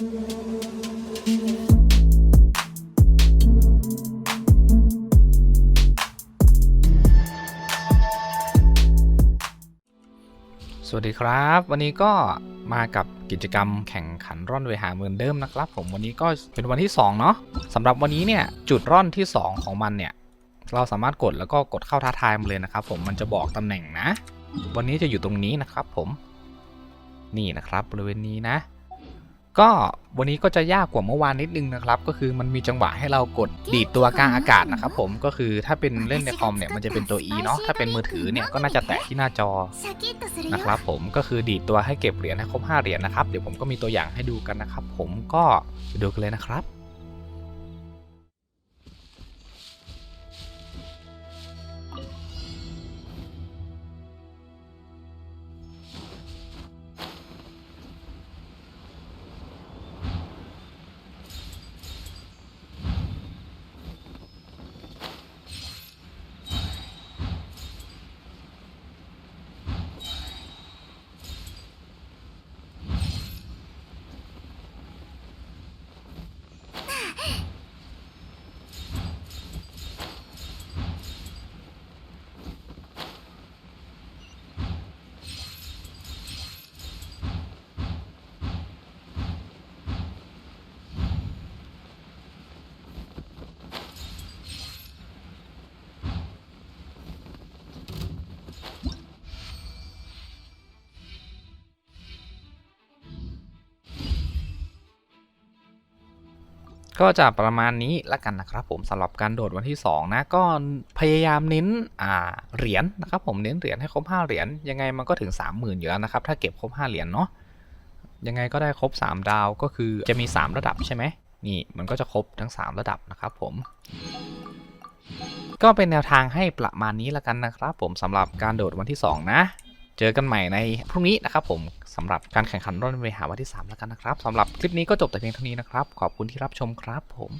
สวัสดีครับ วันนี้ก็มากับกิจกรรมแข่งขันร่อนเวหาเหมือนเดิมนะครับ ผมวันนี้ก็เป็นวันที่2เนาะสำหรับวันนี้เนี่ยจุดร่อนที่ 2 ของมันเนี่ยเราสามารถกดแล้วก็กดเข้าท้าทายมาเลยนะครับ ผมมันจะบอกตำแหน่งนะ วันนี้จะอยู่ตรงนี้นะครับ ผมนี่นะครับบริเวณนี้นะ ก็วันนี้ก็จะยากกว่าเมื่อวานนิดนึงนะครับ ก็คือมันมีจังหวะให้เรากดดีดตัวกลางอากาศนะครับผมก็คือถ้าเป็นเล่นในคอมเนี่ยมันจะเป็นตัว E เนาะถ้าเป็นมือถือเนี่ยก็น่าจะแตะที่หน้าจอนะครับผมก็คือดีดตัวให้เก็บเหรียญให้ครบ5เหรียญนะครับเดี๋ยวผมก็มีตัวอย่างให้ดูกันนะครับ ผมก็ดูกันเลยนะครับ ก็จะประมาณนี้ละกันนะครับผมสำหรับการโดดวันที่ 2 นะก็พยายามเน้นอ่าเหรียญนะครับผมเน้นเหรียญให้ครบ5เหรียญยังไงมันก็ถึง 30,000อยู่แล้วนะครับถ้าเก็บครบ5เหรียญเนาะยังไงก็ได้ครบ 3 ดาวก็คือจะมี 3 ระดับใช่ไหมนี่มันก็จะครบทั้ง 3 ระดับนะครับผมก็เป็นแนวทางให้ประมาณนี้ละกันนะครับผมสำหรับการโดดวันที่ 2 นะ เจอกันใหม่ในพรุ่งนี้นะครับผมสำหรับการแข่งขันร่อนเวหาวันที่ 3 แล้วกันนะครับสำหรับคลิปนี้ก็จบแต่เพียงเท่านี้นะครับ ขอบคุณที่รับชมครับผม